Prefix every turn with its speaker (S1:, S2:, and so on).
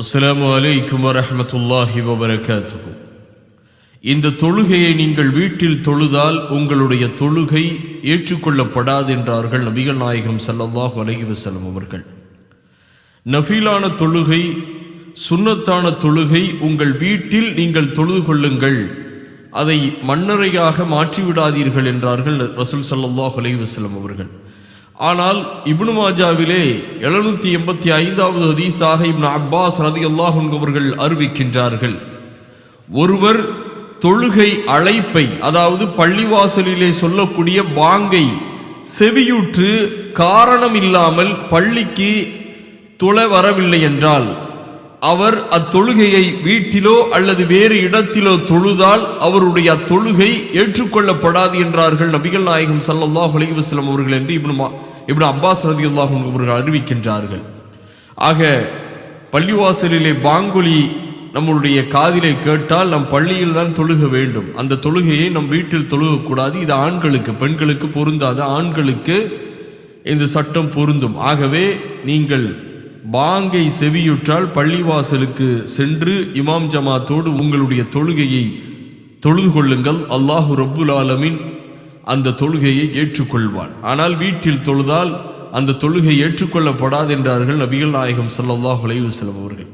S1: அஸ்லாம் வலைக்கும் வரமத்துல்லாஹி வபரகாத்துக்கும் இந்த தொழுகையை நீங்கள் வீட்டில் தொழுதால் உங்களுடைய தொழுகை ஏற்றுக்கொள்ளப்படாது என்றார்கள் நபிகள் நாயகம் ஸல்லல்லாஹு அலஹி வசலம் அவர்கள். நஃபீலான தொழுகை சுன்னத்தான தொழுகை உங்கள் வீட்டில் நீங்கள் தொழுது கொள்ளுங்கள். அதை மண்ணறையாக மாற்றிவிடாதீர்கள் என்றார்கள் ரசூல் சல்லாஹ் அலஹி வசலம் அவர்கள். ஆனால் இப்னு மாஜாவிலே எழுநூத்தி எண்பத்தி ஐந்தாவது ஹதீஸாக இப்னு அப்பாஸ் ரதி அல்லாஹ் அவர்கள் அறிவிக்கின்றார்கள். ஒருவர் தொழுகை அழைப்பை அதாவது பள்ளிவாசலிலே சொல்லக்கூடிய பாங்கை செவியுற்று காரணம் இல்லாமல் பள்ளிக்கு துளை வரவில்லை என்றால் அவர் அத்தொழுகையை வீட்டிலோ அல்லது வேறு இடத்திலோ தொழுதால் அவருடைய அத்தொழுகை ஏற்றுக்கொள்ளப்படாது என்றார்கள் நபிகள் நாயகம் ஸல்லல்லாஹு அலைஹி அவர்கள் என்று இப்னு இப்படி அப்பாஸ் ரதியல்லாஹு அவர்கள் அறிவிக்கின்றார்கள். ஆக பள்ளிவாசலிலே பாங்குலி நம்மளுடைய காதிலை கேட்டால் நம் பள்ளியில் தான் தொழுக வேண்டும். அந்த தொழுகையை நம் வீட்டில் தொழுகக்கூடாது. இது ஆண்களுக்கு பெண்களுக்கு பொருந்தாது. ஆண்களுக்கு இந்த சட்டம் பொருந்தும். ஆகவே நீங்கள் பாங்கை செவியுற்றால் பள்ளிவாசலுக்கு சென்று இமாம் ஜமாத்தோடு உங்களுடைய தொழுகையை தொழுது கொள்ளுங்கள். அல்லாஹு ரப்புல் ஆலமின் அந்த தொழுகையை ஏற்றுக்கொள்வான். ஆனால் வீட்டில் தொழுதால் அந்த தொழுகை ஏற்றுக்கொள்ளப்படாது என்றார்கள் நபிகள் நாயகம் ஸல்லல்லாஹு அலைஹி வஸல்லம் அவர்கள்.